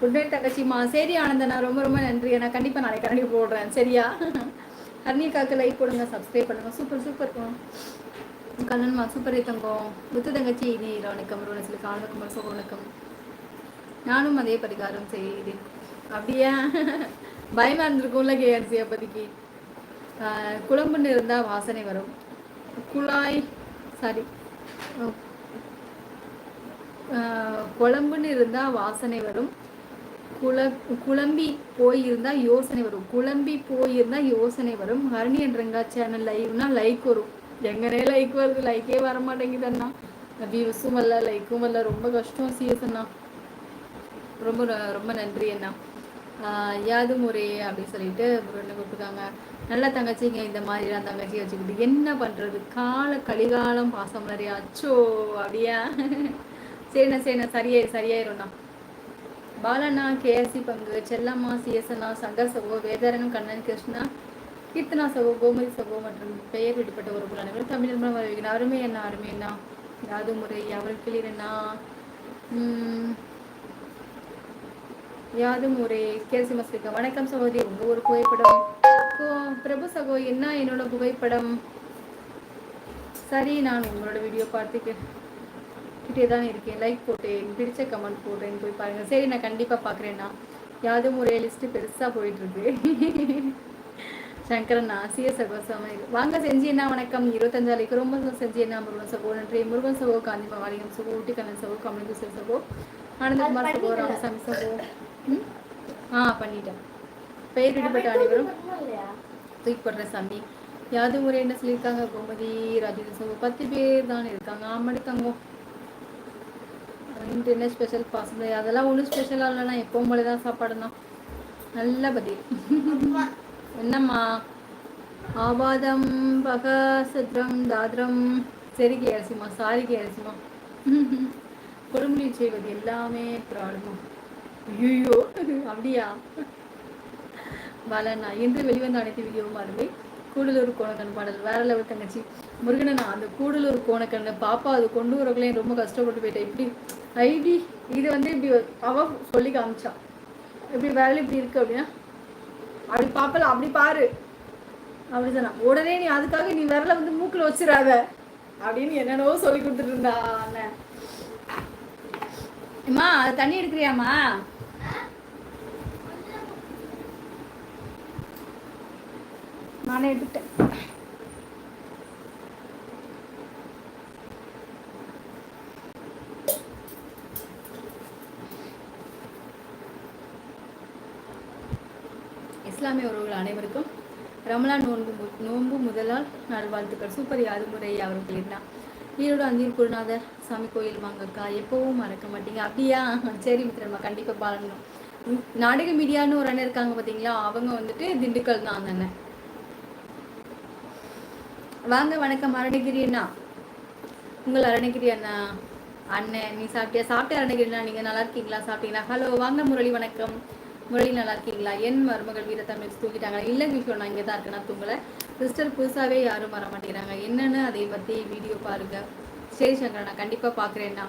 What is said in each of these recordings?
Good night தங்கச்சிம்மா. சரி ஆனந்தண்ணா ரொம்ப ரொம்ப நன்றி. நான் கண்டிப்பாக நாளைக்கு கரண்டி போடுறேன். சரியா? ஹர்னிகாக்கு லைக் போடுங்க சப்ஸ்கிரைப் பண்ணுங்க. சூப்பர் சூப்பர் கண்ணன்மா சூப்பர் தங்கம். முத்து தங்கச்சி இனி வணக்கம். ரோனசில் காலவக்கம் சோ வணக்கம் நானும் அதே பரிகாரம் செய்தேன். அப்படியா? பயமா இருந்திருக்கும்ல கேஆர்சி அப்போதைக்கு. குழம்புன்னு இருந்தால் வாசனை வரும். குழாய் சாரி குழம்புன்னு இருந்தால் வாசனை வரும். குழ குழம்பி போயிருந்தா யோசனை வரும். குழம்பி போயிருந்தா யோசனை வரும். ஹரணி என்றங்க சேனல் லைவ்னா லைக் வரும். எங்கனே லைக் வருது. லைக்கே வர மாட்டேங்குதுண்ணா வியூஸும் வரல லைக்கும் வரல ரொம்ப கஷ்டம் சிஎஸ் அண்ணா. ரொம்ப ரொம்ப நன்றி அண்ணா. யாது முறையே அப்படின்னு சொல்லிட்டு என்ன கொடுத்துருக்காங்க நல்ல தங்கச்சிங்க. இந்த மாதிரிலாம் தங்கச்சி வச்சுக்கிட்டு என்ன பண்ணுறது கால கலிகாலம் பாசம் நிறையா அச்சோ அப்படியா? சரிண்ணா சரிண்ணா. சரியாயிரு சரியாயிரும்ண்ணா பாலண்ணா கேஎஸ்சி பங்கு செல்லம்மா சிஎஸ்என்னா சங்கர் சகோ வேதாரணம் கண்ணன் கிருஷ்ணா கீர்த்தனா சகோ கோமதி சகோ மற்றும் பெயர் விடுபட்ட ஒரு அனைவரும் தமிழ் வரவேற்கிறேன் அருமை என்ன அருமை என்ன யாது முறை அவர் என்ன யாதும் ஒரு கேசி மஸ்லிகா வணக்கம் சகோதரி உங்க ஒரு புகைப்படம். பிரபு சகோ என்ன என்னோட புகைப்படம்? சரி நான் உங்களோட வீடியோ பார்த்துக்கேன் கிட்டே தான் இருக்கேன். லைக் போட்டேன். பிடிச்ச கமெண்ட் போடுறேன் போய் பாருங்க. சரி நான் கண்டிப்பாக பார்க்குறேன்னா யாதும் ஒரே லிஸ்ட்டு பெருசாக போயிட்டுருக்கு. சங்கரண்ணா சிஎஸ் சகோசம் வாங்க செஞ்சு என்ன வணக்கம். இருபத்தஞ்சாலைக்கு ரொம்ப செஞ்சு என்ன முருகன் சகோ நன்றி. முருகன் சகோ காந்திமா வாலியம் சகோ ஊட்டி கண்ணன் சகோ கமலிந்து சகோ ஆனந்தகுமார் சகோ ராமசாமி சகோ. ஆ பண்ணிட்டேன். பெயர் விடுபட்ட அனைவரும் தூக்கி போடுற சாமி. யாது முறை என்ன சொல்லியிருக்காங்க? கோமதி ராஜேந்திர சகோ பத்து பேர் தான் இருக்காங்க. ஆமாடி தங்கம். இன்ட்டு என்ன ஸ்பெஷல் பாசிபிள் அதெல்லாம் ஒன்றும் ஸ்பெஷலாக இல்லைன்னா எப்பவும் போல தான் சாப்பாடு தான் நல்ல பதில். என்னம்மா? ஆபாதம் பகசத்ரம் தாத்ரம். சரி கேரசிமா சாரி கேரசிமா கொடுமுடி செய்வது எல்லாமே ப்ராப்ளமா ஐயோ அப்படியா? பாலண்ணா இன்று வெளிவந்த அனைத்து வீடியோவும் அருமை கூடலூர் கோணக்கன் பாடல். வேற லெவல் தங்கச்சி. முருகனண்ணா அந்த கூடலூர் கோணக்கண்ணு பாப்பா அது கொண்டு வரக்குள்ளேயும் ரொம்ப கஷ்டப்பட்டு போயிட்டேன் இப்படி ஐடி இது வந்து இப்படி அவ சொல்லி காமிச்சா. இப்படி வேலை இப்படி இருக்கு அப்படின்னா அப்படி பாப்பல அப்படி பாரு. அப்படி சொன்னா உடனே நீ அதுக்காக நீ விரல வந்து மூக்கில் வச்சிடாத. அப்படின்னு என்னென்னவோ சொல்லி கொடுத்துட்டு இருந்தா அண்ணன் அம்மா தண்ணி எடுக்கிறியாம்மா? நானே எடுத்துட்டேன் இஸ்லாமிய உறவுகள் அனைவருக்கும் ரமலான் நோன்பு நோன்பு முதலால் நல்வாழ்த்துக்கள். சூப்பர் யாது முறை அவர்கள் இருந்தான் ஈரோடு அஞ்சூர் குருநாதர் சாமி கோயில் வாங்கக்கா எப்பவும் மறக்க மாட்டீங்க. அப்படியா? சரி மித்திரமா கண்டிப்பாக பாருங்க. நாடக மீடியான்னு ஒரு அண்ணன் இருக்காங்க பார்த்தீங்களா அவங்க வந்துட்டு திண்டுக்கல் தான் அந்த அண்ணன். வாங்க வணக்கம். அருணகிரி அண்ணா. உங்கள் அருணகிரி அண்ணா அண்ணன். நீ சாப்பிட்டியா? சாப்பிட்டே அருணகிரி அண்ணா. நீங்கள் நல்லா இருக்கீங்களா? சாப்பிட்டீங்களா? ஹலோ வாங்க முரளி வணக்கம். முரளி நல்லா இருக்கீங்களா என் மருமகள் வீரத்தமிழ் தூங்கிட்டாங்க இல்லை விஷயம் நான் இங்கே தான் இருக்கேன் நான் தூங்கலை. சிஸ்டர் புதுசாகவே யாரும் வர மாட்டேங்கிறாங்க. என்னென்னு அதை பற்றி வீடியோ பாருங்கள் சரி சங்கர் நான் கண்டிப்பாக பார்க்குறேன்னா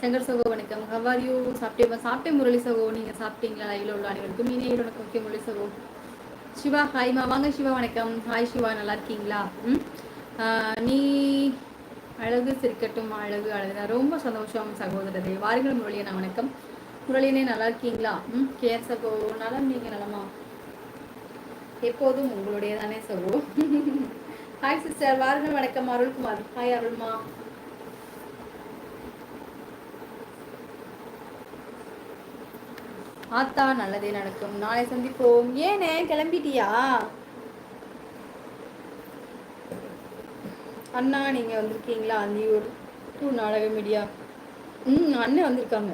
சங்கர் சகோ வணக்கம். ஹவாரியூ சாப்பிட்டே சாப்பிட்டே முரளி சகோ நீங்கள் சாப்பிட்டீங்களா? லைவில் உள்ள அனைவருக்கும் மீனே வணக்கம். ஓகே முரளி சகோ. சிவா ஹாய்மா வாங்க சிவா வணக்கம். ஹாய் சிவா. நல்லா இருக்கீங்களா? ம்? நீ அழகு சிரிக்கட்டும் அழகு அழகு ரொம்ப சந்தோஷம் சகோதரரே. வாருங்கள் நான் வணக்கம். முரளினே நல்லா இருக்கீங்களா? ம் கேர் சகோ. நலம் நீங்க நலமா? எப்போதும் உங்களுடைய தானே சகோ. ஹாய் சிஸ்டர் வாருங்கள் வணக்கம் அருள்குமார். ஹாய் அருள்மா. ஆத்தா நல்லதே நடக்கும். நாளை சந்திப்போம். ஏனே கிளம்பிட்டியா? அண்ணா நீங்கள் வந்திருக்கீங்களா? அந்தியூர் டூ நாடக மீடியா ம் அண்ணன் வந்திருக்காங்க.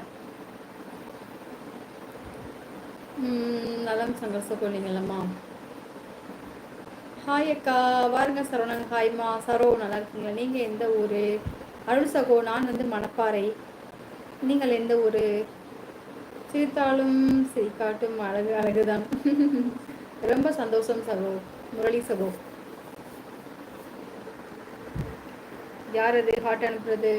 நலம் சங்கர் ஹாய் அக்கா வாருங்க சரவணன். ஹாய்மா சரோ நல்லா இருக்கீங்களா? நீங்கள் எந்த ஊர்? அருள் சகோ நான் வந்து மணப்பாறை. நீங்கள் எந்த ஊர்? சிரித்தாலும் சிரிக்காட்டும் அழகு அழகுதான். ரொம்ப சந்தோஷம் சகோ முரளி சகோ. யார் அது? ஹார்ட் அனுப்புறது?